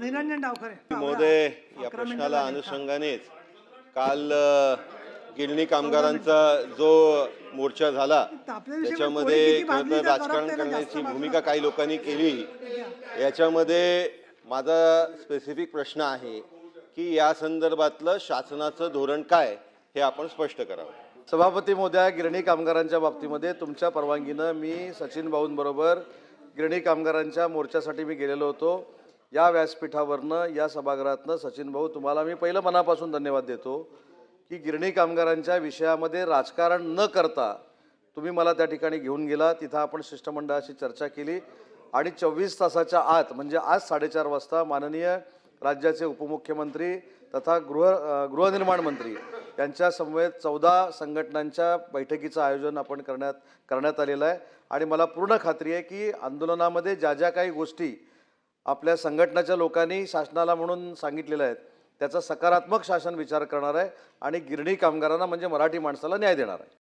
निरंजन डावखरे. महोदय या प्रश्नाला. अनुषंगानेच काल गिरणी कामगारांचा जो मोर्चा झाला त्याच्यामध्ये तर राजकारण करण्याची भूमिका काही लोकांनी केली. याच्यामध्ये माझा स्पेसिफिक प्रश्न आहे की या संदर्भातलं शासनाचं धोरण काय हे आपण स्पष्ट करावं. सभापती मोद्या गिरणी कामगारांच्या बाबतीमध्ये तुमच्या परवानगीनं मी सचिन भाऊंबरोबर गिरणी कामगारांच्या मोर्चासाठी मी गेलेलो होतो. या व्यासपीठावरनं या सभागृहातनं सचिन भाऊ तुम्हाला मी पहिलं मनापासून धन्यवाद देतो की गिरणी कामगारांच्या विषयामध्ये राजकारण न करता तुम्ही मला त्या ठिकाणी घेऊन गेला. तिथं आपण शिष्टमंडळाशी चर्चा केली आणि चोवीस तासाच्या आत म्हणजे आज साडेचार वाजता माननीय राज्याचे उपमुख्यमंत्री तथा गृह गृहनिर्माण मंत्री यांच्या समवेत चौदा संघटनांच्या बैठकीचं आयोजन आपण करण्यात करण्यात आलेलं आहे. आणि मला पूर्ण खात्री आहे की आंदोलनामध्ये ज्या ज्या काही गोष्टी आपल्या संघटनाच्या लोकांनी शासनाला म्हणून सांगितलेलं आहे. त्याचा सकारात्मक शासन विचार करणार आहे आणि गिरणी कामगारांना म्हणजे मराठी माणसाला न्याय देणार आहे.